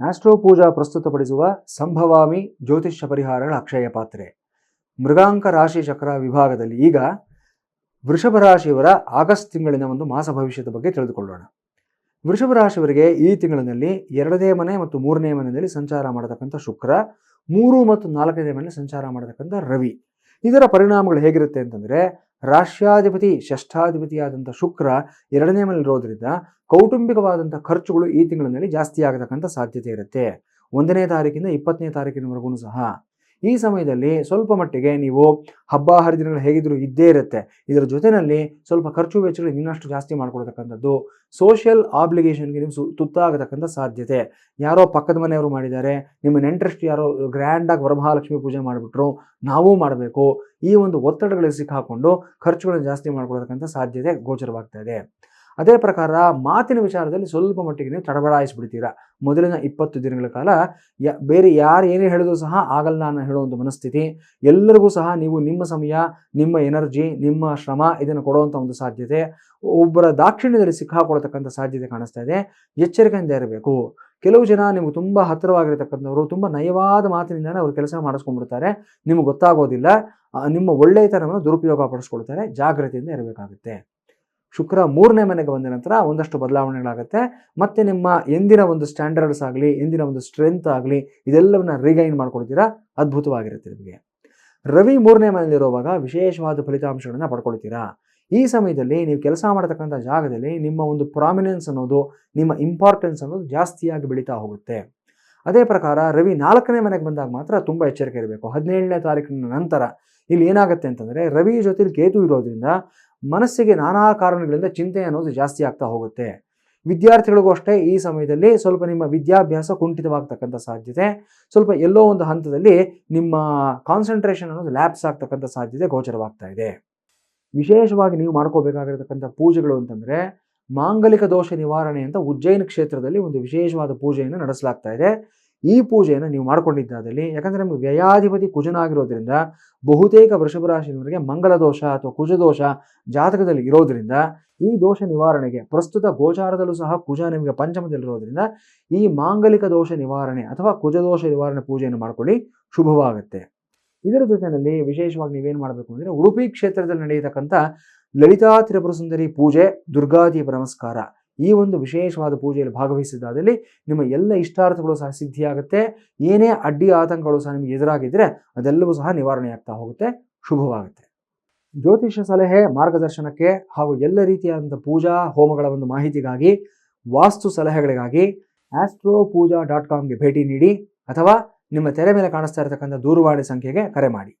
Astro ಪೂಜಾ ಪ್ರಸ್ತುತಪಡಿಸುವ ಸಂಭವಾಮಿ ಜ್ಯೋತಿಷ್ಯ ಪರಿಹಾರಗಳ ಅಕ್ಷಯ ಪಾತ್ರೆ. ಮೃಗಾಂಕ ರಾಶಿ ಚಕ್ರ ವಿಭಾಗದಲ್ಲಿ ಈಗ ವೃಷಭ ರಾಶಿಯವರ ಆಗಸ್ಟ್ ತಿಂಗಳಿನ ಒಂದು ಮಾಸ ಭವಿಷ್ಯದ ಬಗ್ಗೆ ತಿಳಿದುಕೊಳ್ಳೋಣ. ವೃಷಭ ರಾಶಿಯವರಿಗೆ ಈ ತಿಂಗಳಿನಲ್ಲಿ ಎರಡನೇ ಮನೆ ಮತ್ತು ಮೂರನೇ ಮನೆಯಲ್ಲಿ ಸಂಚಾರ ಮಾಡತಕ್ಕಂಥ ಶುಕ್ರ, ಮೂರು ಮತ್ತು ನಾಲ್ಕನೇ ಮನೆಯಲ್ಲಿ ಸಂಚಾರ ಮಾಡತಕ್ಕಂಥ ರವಿ. ಇದರ ಪರಿಣಾಮಗಳು ಹೇಗಿರುತ್ತೆ ಅಂತಂದ್ರೆ ರಾಷ್ಟ್ರಾಧಿಪತಿ, ಷಷ್ಠಾಧಿಪತಿಯಾದಂಥ ಶುಕ್ರ ಎರಡನೇ ಮೇಲೆ ಇರೋದ್ರಿಂದ ಕೌಟುಂಬಿಕವಾದಂಥ ಖರ್ಚುಗಳು ಈ ತಿಂಗಳಿನಲ್ಲಿ ಜಾಸ್ತಿ ಆಗತಕ್ಕಂಥ ಸಾಧ್ಯತೆ ಇರುತ್ತೆ. ಒಂದನೇ ತಾರೀಕಿಂದ ಇಪ್ಪತ್ತನೇ ತಾರೀಕಿನವರೆಗೂ ಸಹ. ಈ ಸಮಯದಲ್ಲಿ ಸ್ವಲ್ಪ ಮಟ್ಟಿಗೆ ನೀವು ಹಬ್ಬ, ಹರಿದಿನಗಳು ಹೇಗಿದ್ರು ಇದ್ದೇ ಇರುತ್ತೆ. ಇದರ ಜೊತೆಯಲ್ಲಿ ಸ್ವಲ್ಪ ಖರ್ಚು ವೆಚ್ಚಗಳು ಇನ್ನಷ್ಟು ಜಾಸ್ತಿ ಮಾಡ್ಕೊಳ್ತಕ್ಕಂಥದ್ದು ಸೋಷಿಯಲ್ ಆಬ್ಲಿಗೇಷನ್ಗೆ ನೀವು ಸು- ತುತ್ತಾಗತಕ್ಕಂಥ ಸಾಧ್ಯತೆ. ಯಾರೋ ಪಕ್ಕದ ಮನೆಯವರು ಮಾಡಿದ್ದಾರೆ, ನಿಮ್ಮ ನೆಂಟ್ರೆಸ್ಟ್ ಯಾರೋ ಗ್ರ್ಯಾಂಡಾಗಿ ವರಮಹಾಲಕ್ಷ್ಮಿ ಪೂಜೆ ಮಾಡಿಬಿಟ್ರು, ನಾವೂ ಮಾಡಬೇಕು. ಈ ಒಂದು ಒತ್ತಡಗಳಿಗೆ ಸಿಕ್ಕಾಕೊಂಡು ಖರ್ಚುಗಳನ್ನು ಜಾಸ್ತಿ ಮಾಡ್ಕೊಳ್ತಕ್ಕಂಥ ಸಾಧ್ಯತೆ ಗೋಚರವಾಗ್ತಾ ಇದೆ. ಅದೇ ಪ್ರಕಾರ ಮಾತಿನ ವಿಚಾರದಲ್ಲಿ ಸ್ವಲ್ಪ ಮಟ್ಟಿಗೆ ನೀವು ತಡಬಡಾಯಿಸ್ಬಿಡ್ತೀರಾ? ಮೊದಲಿನ ಇಪ್ಪತ್ತು ದಿನಗಳ ಕಾಲ ಬೇರೆ ಯಾರು ಏನೇ ಹೇಳಿದ್ರು ಸಹ ಆಗಲ್ಲ ಅನ್ನೋ ಹೇಳುವಂಥ ಮನಸ್ಥಿತಿ, ಎಲ್ಲರಿಗೂ ಸಹ ನೀವು ನಿಮ್ಮ ಸಮಯ, ನಿಮ್ಮ ಎನರ್ಜಿ, ನಿಮ್ಮ ಶ್ರಮ ಇದನ್ನು ಕೊಡುವಂಥ ಒಂದು ಸಾಧ್ಯತೆ, ಒಬ್ಬರ ದಾಕ್ಷಿಣ್ಯದಲ್ಲಿ ಸಿಕ್ಕಾಕೊಳ್ತಕ್ಕಂಥ ಸಾಧ್ಯತೆ ಕಾಣಿಸ್ತಾ ಇದೆ. ಎಚ್ಚರಿಕೆಯಿಂದ ಇರಬೇಕು. ಕೆಲವು ಜನ ನಿಮ್ಗೆ ತುಂಬ ಹತ್ತಿರವಾಗಿರತಕ್ಕಂಥವ್ರು, ತುಂಬ ನಯವಾದ ಮಾತಿನಿಂದಲೇ ಅವರು ಕೆಲಸ ಮಾಡಿಸ್ಕೊಂಡ್ಬಿಡ್ತಾರೆ. ನಿಮಗೆ ಗೊತ್ತಾಗೋದಿಲ್ಲ. ನಿಮ್ಮ ಒಳ್ಳೆಯತನವನ್ನು ದುರುಪಯೋಗ ಪಡಿಸ್ಕೊಳ್ತಾರೆ ಜಾಗ್ರತೆಯಿಂದ ಇರಬೇಕಾಗುತ್ತೆ. ಶುಕ್ರ ಮೂರನೇ ಮನೆಗೆ ಬಂದ ನಂತರ ಒಂದಷ್ಟು ಬದಲಾವಣೆಗಳಾಗುತ್ತೆ. ಮತ್ತೆ ನಿಮ್ಮ ಎಂದಿನ ಒಂದು ಸ್ಟ್ಯಾಂಡರ್ಡ್ಸ್ ಆಗಲಿ, ಎಂದಿನ ಒಂದು ಸ್ಟ್ರೆಂತ್ ಆಗಲಿ, ಇದೆಲ್ಲವನ್ನ ರಿಗೈನ್ ಮಾಡ್ಕೊಳ್ತೀರಾ ಅದ್ಭುತವಾಗಿರುತ್ತೆ ನಿಮಗೆ. ರವಿ ಮೂರನೇ ಮನೆಯಲ್ಲಿರುವಾಗ ವಿಶೇಷವಾದ ಫಲಿತಾಂಶಗಳನ್ನು ಪಡ್ಕೊಳ್ತೀರಾ? ಈ ಸಮಯದಲ್ಲಿ ನೀವು ಕೆಲಸ ಮಾಡತಕ್ಕಂಥ ಜಾಗದಲ್ಲಿ ನಿಮ್ಮ ಒಂದು ಪ್ರಾಮಿನೆನ್ಸ್ ಅನ್ನೋದು, ನಿಮ್ಮ ಇಂಪಾರ್ಟೆನ್ಸ್ ಅನ್ನೋದು ಜಾಸ್ತಿಯಾಗಿ ಬೆಳೀತಾ ಹೋಗುತ್ತೆ. ಅದೇ ಪ್ರಕಾರ ರವಿ ನಾಲ್ಕನೇ ಮನೆಗೆ ಬಂದಾಗ ಮಾತ್ರ ತುಂಬ ಎಚ್ಚರಿಕೆ ಇರಬೇಕು. ಹದಿನೇಳನೇ ತಾರೀಕಿನ ನಂತರ ಇಲ್ಲಿ ಏನಾಗುತ್ತೆ ಅಂತಂದರೆ ರವಿ ಜೊತೆಲಿ ಕೇತು ಇರೋದ್ರಿಂದ ಮನಸ್ಸಿಗೆ ನಾನಾ ಕಾರಣಗಳಿಂದ ಚಿಂತೆ ಅನ್ನೋದು ಜಾಸ್ತಿ ಆಗ್ತಾ ಹೋಗುತ್ತೆ. ವಿದ್ಯಾರ್ಥಿಗಳಿಗೂ ಅಷ್ಟೇ ಈ ಸಮಯದಲ್ಲಿ ಸ್ವಲ್ಪ ನಿಮ್ಮ ವಿದ್ಯಾಭ್ಯಾಸ ಕುಂಠಿತವಾಗ್ತಕ್ಕಂಥ ಸಾಧ್ಯತೆ, ಸ್ವಲ್ಪ ಎಲ್ಲೋ ಒಂದು ಹಂತದಲ್ಲಿ ನಿಮ್ಮ ಕಾನ್ಸಂಟ್ರೇಷನ್ ಅನ್ನೋದು ಲ್ಯಾಪ್ಸ್ ಆಗ್ತಕ್ಕಂಥ ಸಾಧ್ಯತೆ ಗೋಚರವಾಗ್ತಾ ಇದೆ. ವಿಶೇಷವಾಗಿ ನೀವು ಮಾಡ್ಕೋಬೇಕಾಗಿರತಕ್ಕಂಥ ಪೂಜೆಗಳು ಅಂತಂದರೆ ಮಾಂಗಲಿಕ ದೋಷ ನಿವಾರಣೆ ಅಂತ ಉಜ್ಜಯಿನ ಕ್ಷೇತ್ರದಲ್ಲಿ ಒಂದು ವಿಶೇಷವಾದ ಪೂಜೆಯನ್ನು ನಡೆಸಲಾಗ್ತಾ ಇದೆ. ಈ ಪೂಜೆಯನ್ನು ನೀವು ಮಾಡಿಕೊಂಡಿದ್ದಾದಲ್ಲಿ, ಯಾಕಂದರೆ ನಮಗೆ ವ್ಯಯಾಧಿಪತಿ ಕುಜನಾಗಿರೋದ್ರಿಂದ, ಬಹುತೇಕ ವೃಷಭ ರಾಶಿಯವರಿಗೆ ಮಂಗಲ ದೋಷ ಅಥವಾ ಕುಜದೋಷ ಜಾತಕದಲ್ಲಿ ಇರೋದ್ರಿಂದ, ಈ ದೋಷ ನಿವಾರಣೆಗೆ ಪ್ರಸ್ತುತ ಗೋಚಾರದಲ್ಲೂ ಸಹ ಕುಜ ನಿಮಗೆ ಪಂಚಮದಲ್ಲಿರೋದ್ರಿಂದ ಈ ಮಾಂಗಲಿಕ ದೋಷ ನಿವಾರಣೆ ಅಥವಾ ಕುಜದೋಷ ನಿವಾರಣೆ ಪೂಜೆಯನ್ನು ಮಾಡ್ಕೊಳ್ಳಿ ಶುಭವಾಗುತ್ತೆ. ಇದರ ಜೊತೆಯಲ್ಲಿ ವಿಶೇಷವಾಗಿ ನೀವೇನು ಮಾಡಬೇಕು ಅಂದರೆ, ಉಡುಪಿ ಕ್ಷೇತ್ರದಲ್ಲಿ ನಡೆಯತಕ್ಕಂಥ ಲಲಿತಾ ತ್ರಿಪುರ ಸುಂದರಿ ಪೂಜೆ ದುರ್ಗಾದೇವಿ ನಮಸ್ಕಾರ ಈ ಒಂದು ವಿಶೇಷವಾದ ಪೂಜೆಯಲ್ಲಿ ಭಾಗವಹಿಸಿದ್ದಾದಲ್ಲಿ ನಿಮ್ಮ ಎಲ್ಲ ಇಷ್ಟಾರ್ಥಗಳು ಸಹ ಸಿದ್ಧಿಯಾಗುತ್ತೆ. ಏನೇ ಅಡ್ಡಿ ಆತಂಕಗಳು ಸಹ ನಿಮಗೆ ಎದುರಾಗಿದ್ದರೆ ಅದೆಲ್ಲವೂ ಸಹ ನಿವಾರಣೆ ಆಗ್ತಾ ಹೋಗುತ್ತೆ. ಶುಭವಾಗುತ್ತೆ. ಜ್ಯೋತಿಷ ಸಲಹೆ, ಮಾರ್ಗದರ್ಶನಕ್ಕೆ ಹಾಗೂ ಎಲ್ಲ ರೀತಿಯಾದಂಥ ಪೂಜಾ, ಹೋಮಗಳ ಒಂದು ಮಾಹಿತಿಗಾಗಿ, ವಾಸ್ತು ಸಲಹೆಗಳಿಗಾಗಿ ಆಸ್ಟ್ರೋ ಪೂಜಾ ಡಾಟ್ ಕಾಮ್ಗೆ ಭೇಟಿ ನೀಡಿ ಅಥವಾ ನಿಮ್ಮ ತೆರೆ ಮೇಲೆ ಕಾಣಿಸ್ತಾ ಇರತಕ್ಕಂಥ ದೂರವಾಣಿ ಸಂಖ್ಯೆಗೆ ಕರೆ ಮಾಡಿ.